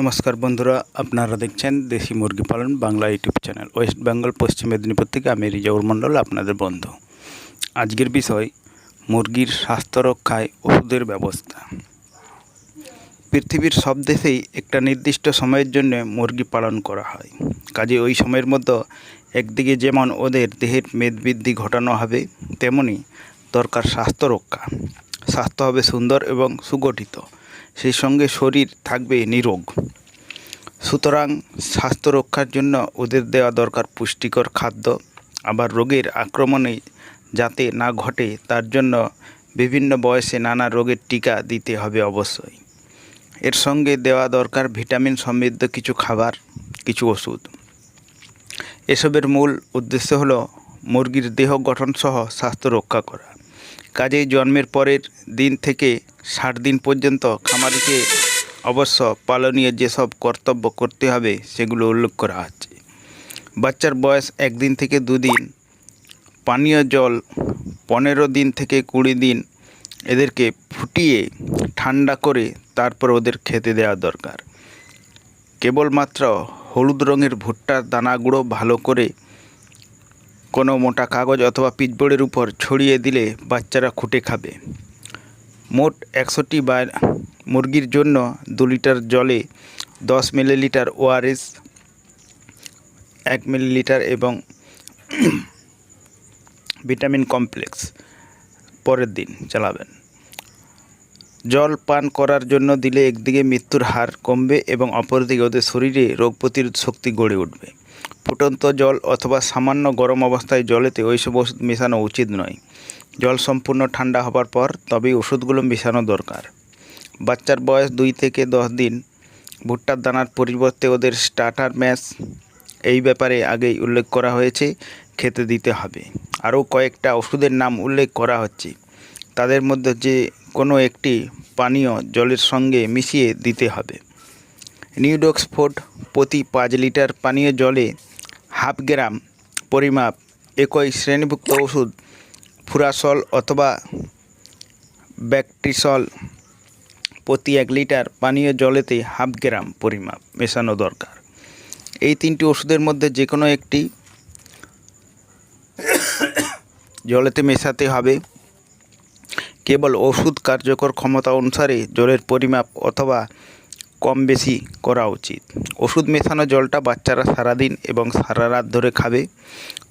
নমস্কার বন্ধুরা, আপনারা দেখছেন দেশি মুরগি পালন Bangla YouTube channel. West Bengal, পশ্চিম মেদিনীপুর থেকে আমি রিজাউর মণ্ডল, আপনাদের বন্ধু। আজকের বিষয়, মুরগির স্বাস্থ্য রক্ষায় ওষুধের ব্যবস্থা। পৃথিবীর সব দেশেই একটা নির্দিষ্ট সময়ের জন্য মুরগি পালন করা হয়। কাজে ওই সময়ের মধ্যে একদিকে যেমন ওদের দেহের মেদবৃদ্ধি ঘটানো হবে, তেমনি দরকার স্বাস্থ্য রক্ষা। স্বাস্থ্য হবে সুন্দর এবং সুগঠিত। সেই সঙ্গে শরীর থাকবে নিরোগ। সুতরাং স্বাস্থ্য রক্ষার জন্য ওদের দেওয়া দরকার পুষ্টিকর খাদ্য। আবার রোগের আক্রমণে যাতে না ঘটে, তার জন্য বিভিন্ন বয়সে নানা রোগের টিকা দিতে হবে অবশ্যই। এর সঙ্গে দেওয়া দরকার ভিটামিন সমৃদ্ধ কিছু খাবার, কিছু ওষুধ। এসবের মূল উদ্দেশ্য হলো মুরগির দেহ গঠন সহ স্বাস্থ্য রক্ষা করা। কাজেই জন্মের পরের দিন থেকে ষাট দিন পর্যন্ত খামারিকে অবশ্য পালনীয় যেসব কর্তব্য করতে হবে, সেগুলো উল্লেখ করা আছে। বাচ্চার বয়স একদিন থেকে দুদিন, পানীয় জল পনেরো দিন থেকে কুড়ি দিন, এদেরকে ফুটিয়ে ঠান্ডা করে তারপর ওদের খেতে দেওয়া দরকার। কেবলমাত্র হলুদ রঙের ভুট্টার দানাগুলো ভালো করে কোনো মোটা কাগজ অথবা পিচবোর্ডের উপর ছড়িয়ে দিলে বাচ্চারা খুঁটে খাবে। মোট একশোটি বা মুরগির জন্য দু লিটার জলে দশ মিলিলিটার ওআরএস, এক মিলিলিটার এবং ভিটামিন কমপ্লেক্স পরের দিন চালাবেন। জল পান করার জন্য দিলে একদিকে মৃত্যুর হার কমবে এবং অপরদিকে ওদের শরীরে রোগ প্রতিরোধ শক্তি গড়ে উঠবে। ফুটন্ত জল অথবা সামান্য গরম অবস্থায় জলেতে ওইসব ওষুধ মেশানো উচিত নয়। জল সম্পূর্ণ ঠান্ডা হবার পর তবেই ওষুধগুলো মেশানো দরকার। বাচ্চার বয়স দুই থেকে দশ দিন, ভুট্টার দানার পরিবর্তে ওদের স্টার্টার ম্যাশ, এই ব্যাপারে আগেই উল্লেখ করা হয়েছে, খেতে দিতে হবে। আরও কয়েকটা ওষুধের নাম উল্লেখ করা হচ্ছে। তাদের মধ্যে যে কোনো একটি পানীয় জলের সঙ্গে মিশিয়ে দিতে হবে। নিউডক্সফোর্ড প্রতি পাঁচ লিটার পানীয় জলে হাফ গ্রাম পরিমাপ একই শ্রেণীভুক্ত ওষুধ, ফুরাসল অথবা ব্যাকটিসল প্রতি এক লিটার পানীয় জলেতে হাফ গ্রাম পরিমাপ মেশানো দরকার। এই তিনটি ওষুধের মধ্যে যে কোনো একটি জলেতে মেশাতে হবে। কেবল ওষুধ কার্যকর ক্ষমতা অনুসারে জলের পরিমাপ অথবা কম বেশি করা উচিত। ওষুধ মেশানো জলটা বাচ্চারা সারাদিন এবং সারা রাত ধরে খাবে।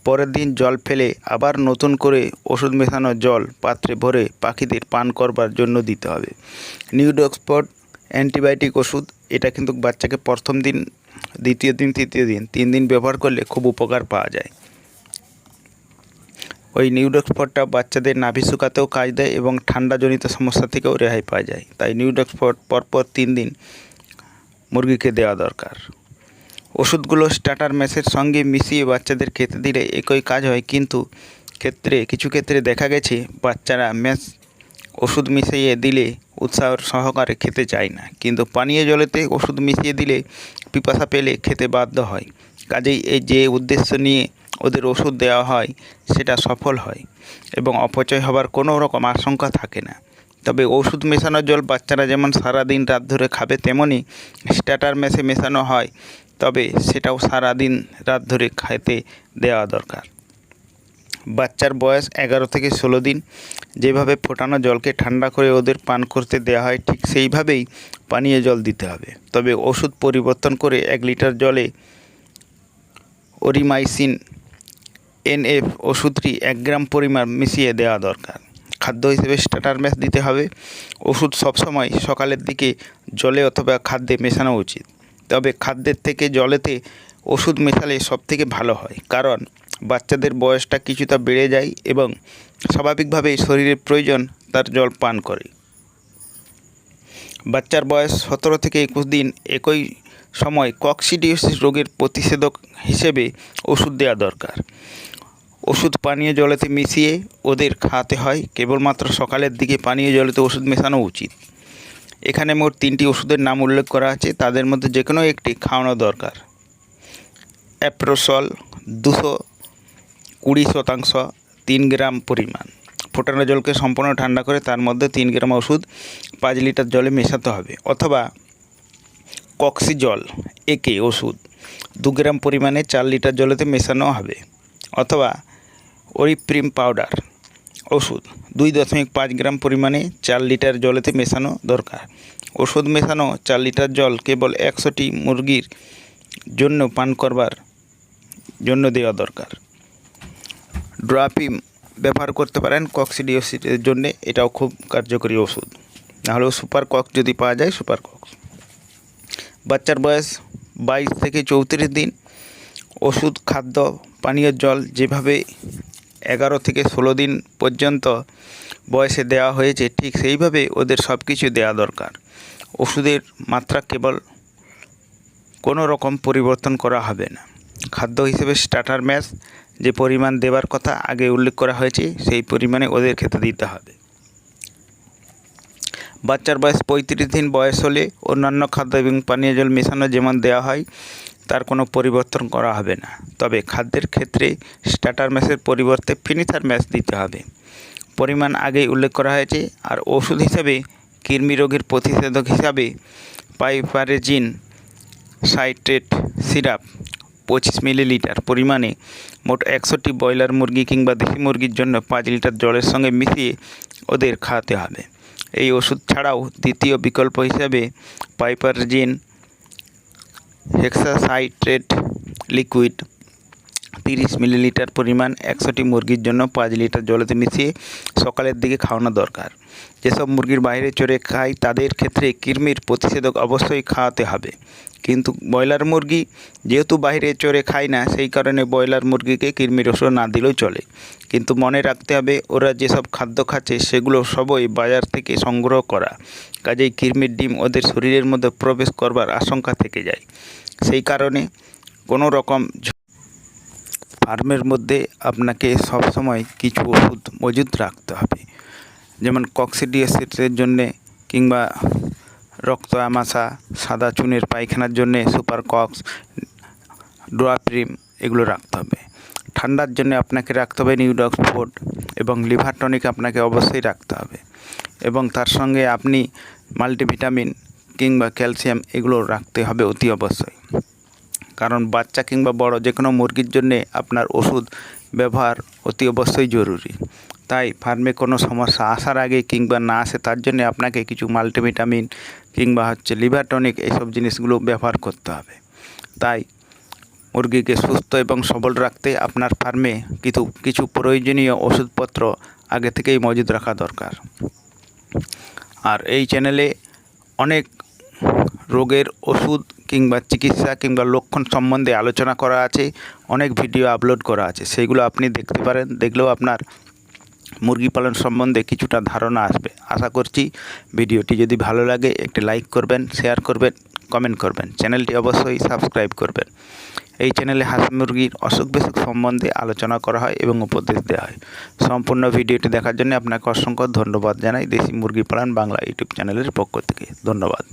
পরের দিন জল ফেলে আবার নতুন করে ওষুধ মেশানো জল পাত্রে ভরে পাখিদের পান করবার জন্য দিতে হবে। নিউডক্সপট অ্যান্টিবায়োটিক ওষুধ, এটা কিন্তু বাচ্চাকে প্রথম দিন, দ্বিতীয় দিন, তৃতীয় দিন, তিন দিন ব্যবহার করলে খুব উপকার পাওয়া যায়। ওই নিউডক্সপটটা বাচ্চাদের নাভি শুকাতেও কাজ দেয় এবং ঠান্ডাজনিত সমস্যা থেকেও রেহাই পাওয়া যায়। তাই নিউডক্সপট পরপর তিন দিন মুরগিকে দেওয়া দরকার। ওষুধগুলো স্টার্টার ম্যাসের সঙ্গে মিশিয়ে বাচ্চাদের খেতে দিলে একই কাজ হয়, কিন্তু ক্ষেত্রে, কিছু ক্ষেত্রে দেখা গেছে, বাচ্চারা ম্যাস ওষুধ মিশিয়ে দিলে উৎসাহ সহকারে খেতে চায় না। কিন্তু পানীয় জলেতে ওষুধ মিশিয়ে দিলে পিপাসা পেলে খেতে বাধ্য হয়। কাজেই এই যে উদ্দেশ্য নিয়ে ওদের ওষুধ দেওয়া হয়, সেটা সফল হয় এবং অপচয় হবার কোনো রকম আশঙ্কা থাকে না। তবে ওষুধ মেশানো জল বাচ্চারা যেমন সারা দিন রাত ধরে খাবে তেমনই স্টার্টার মেশে মেশানো হয়। তবে সেটাও সারা দিন রাত ধরে খেতে দেওয়া দরকার। বাচ্চার বয়স এগারো থেকে ষোলো দিন। যেভাবে ফোটানো জলকে ঠান্ডা করে ওদের পান করতে দেওয়া হয়, ঠিক সেইভাবেই পানীয় জল দিতে হবে। তবে ওষুধ পরিবর্তন করে এক লিটার জলে ওরিমাইসিন এনএফ ওষুধটি এক গ্রাম পরিমাণ মিশিয়ে দেওয়া দরকার। খাদ্য হিসেবে স্টার্টার ম্যাশ দিতে হবে। ওষুধ সবসময় সকালের দিকে জলে অথবা খাদ্যে মেশানো উচিত। তবে খাদ্যের থেকে জলেতে ওষুধ মেশালে সব থেকে ভালো হয়, কারণ বাচ্চাদের বয়সটা কিছুটা বেড়ে যায় এবং স্বাভাবিকভাবেই শরীরের প্রয়োজন তার জল পান করে। বাচ্চার বয়স সতেরো থেকে একুশ দিন একই সময় কক্সিডিওসিস রোগের প্রতিষেধক হিসেবে ওষুধ দেওয়া দরকার। ওষুধ পানীয় জলেতে মিশিয়ে ওদের খাওয়াতে হয়। কেবলমাত্র সকালের দিকে পানীয় জলেতে ওষুধ মেশানো উচিত। এখানে মোট তিনটি ওষুধের নাম উল্লেখ করা আছে। তাদের মধ্যে যে কোনো একটি খাওয়ানো দরকার। অ্যাপ্রোসল দুশো কুড়ি শতাংশ, তিন গ্রাম পরিমাণ। ফোটানো জলকে সম্পূর্ণ ঠান্ডা করে তার মধ্যে তিন গ্রাম ওষুধ, পাঁচ লিটার জলে মেশাতে হবে। অথবা কক্সিজল, একে ওষুধ, দু গ্রাম পরিমাণে চার লিটার জলেতে মেশানো হবে। অথবা ওরিপ্রিম পাউডার। ওষুধ, দুই দশমিক পাঁচ গ্রাম পরিমাণে চার লিটার জলেতে মেশানো দরকার। ওষুধ মেশানো চার লিটার জল কেবল একশোটি মুরগির জন্য পান করবার জন্য দেওয়া দরকার। ড্রাপিম ব্যবহার করতে পারেন কক্সিডিওসিসের জন্য, এটাও খুব কার্যকরী ওষুধ। নাহলেও সুপার কক্স যদি পাওয়া যায়, সুপার কক্স বাচ্চার বয়স বাইশ থেকে চৌত্রিশ দিন। ওষুধ, খাদ্য, পানীয় জল যেভাবে এগারো থেকে ষোলো দিন পর্যন্ত বয়সে দেওয়া হয়েছে, ঠিক সেইভাবে ওদের সব কিছু দেওয়া দরকার। ওষুধের মাত্রা কেবল কোনো রকম পরিবর্তন করা হবে না। খাদ্য হিসেবে স্টার্টার ম্যাশ যে পরিমাণ দেওয়ার কথা আগে উল্লেখ করা হয়েছে, সেই পরিমাণে ওদের খেতে দিতে হবে। বাচ্চার বয়স পঁয়ত্রিশ দিন বয়স হলে অন্যান্য খাদ্য এবং পানীয় জল মেশানো যেমন দেওয়া হয় তার কোনো পরিবর্তন করা হবে না। তবে খাদ্যের ক্ষেত্রে স্টার্টার ম্যাশের পরিবর্তে ফিনিশার ম্যাশ দিতে হবে। পরিমাণ আগেই উল্লেখ করা হয়েছে, আর ওষুধ হিসাবে কৃমি রোগের প্রতিষেধক হিসাবে পাইপারেজিন সাইট্রেট সিরাপ পঁচিশ মিলিলিটার পরিমাণে মোট একশোটি ব্রয়লার মুরগি কিংবা দেশি মুরগির জন্য পাঁচ লিটার জলের সঙ্গে মিশিয়ে ওদের খাওয়াতে হবে। এই ওষুধ ছাড়াও দ্বিতীয় বিকল্প হিসাবে পাইপারজিন হেক্সাসাইট্রেট লিকুইড তিরিশ মিলিলিটার পরিমাণ একশোটি মুরগির জন্য পাঁচ লিটার জলেতে মিশিয়ে সকালের দিকে খাওয়ানো দরকার। যেসব মুরগির বাইরে চড়ে খায়, তাদের ক্ষেত্রে কৃমির প্রতিষেধক অবশ্যই খাওয়াতে হবে। কিন্তু ব্রয়লার মুরগি যেহেতু বাইরে চড়ে খায় না, সেই কারণে ব্রয়লার মুরগিকে কৃমির ওষুধ না দিলেও চলে। কিন্তু মনে রাখতে হবে, ওরা যেসব খাদ্য খাচ্ছে সেগুলো সবই বাজার থেকে সংগ্রহ করা। কাজেই কৃমির ডিম ওদের শরীরের মধ্যে প্রবেশ করবার আশঙ্কা থেকে যায়। সেই কারণে কোনো রকম ফার্মের মধ্যে আপনাকে সব সময় কিছু ওষুধ মজুদ রাখতে হবে। যেমন কক্সিডিয়াসিসের জন্যে কিংবা রক্ত, আমাশা, সাদা চুনের পায়খানার জন্যে সুপার কক্স, ডোয়াপ্রিম এগুলো রাখতে হবে। ঠান্ডার জন্য আপনাকে রাখতে হবে নিউডক্স ফোর্ড এবং লিভার টনিক আপনাকে অবশ্যই রাখতে হবে। এবং তার সঙ্গে আপনি মাল্টিভিটামিন কিংবা ক্যালসিয়াম এগুলো রাখতে হবে অতি অবশ্যই। কারণ বাচ্চা কিংবা বড় যে কোনো মুরগির জন্যে আপনার ওষুধ ব্যবহার অতি অবশ্যই জরুরি। তাই ফার্মে কোনো সমস্যা আসার আগে কিংবা না আসে তার জন্য আপনাকে কিছু মাল্টিভিটামিন কিংবা হচ্ছে লিভার টনিক এইসব জিনিসগুলো ব্যবহার করতে হবে। তাই মুরগিকে সুস্থ এবং সবল রাখতে আপনার ফার্মে কিছু কিছু প্রয়োজনীয় ওষুধপত্র আগে থেকেই মজুদ রাখা দরকার। আর এই চ্যানেলে অনেক রোগের ওষুধ কিংবা চিকিৎসা কিংবা লক্ষণ সম্বন্ধে আলোচনা করা আছে, অনেক ভিডিও আপলোড করা আছে সেইগুলো আপনি দেখতে পারেন, দেখলেও আপনার মুরগি পালন সম্বন্ধে কিছুটা ধারণা আসবে। আশা করছি ভিডিওটি যদি ভালো লাগে, একটি লাইক করবেন শেয়ার করবেন কমেন্ট করবেন। চ্যানেলটি অবশ্যই সাবস্ক্রাইব করবেন। এই চ্যানেলে হাঁস মুরগির অসুখ বিসুখ সম্বন্ধে আলোচনা করা হয় এবং উপদেশ দেওয়া হয়। সম্পূর্ণ ভিডিওটি দেখার জন্য আপনাকে অসংখ্য ধন্যবাদ জানাই দেশি মুরগি পালন বাংলা ইউটিউব চ্যানেলের পক্ষ থেকে। ধন্যবাদ।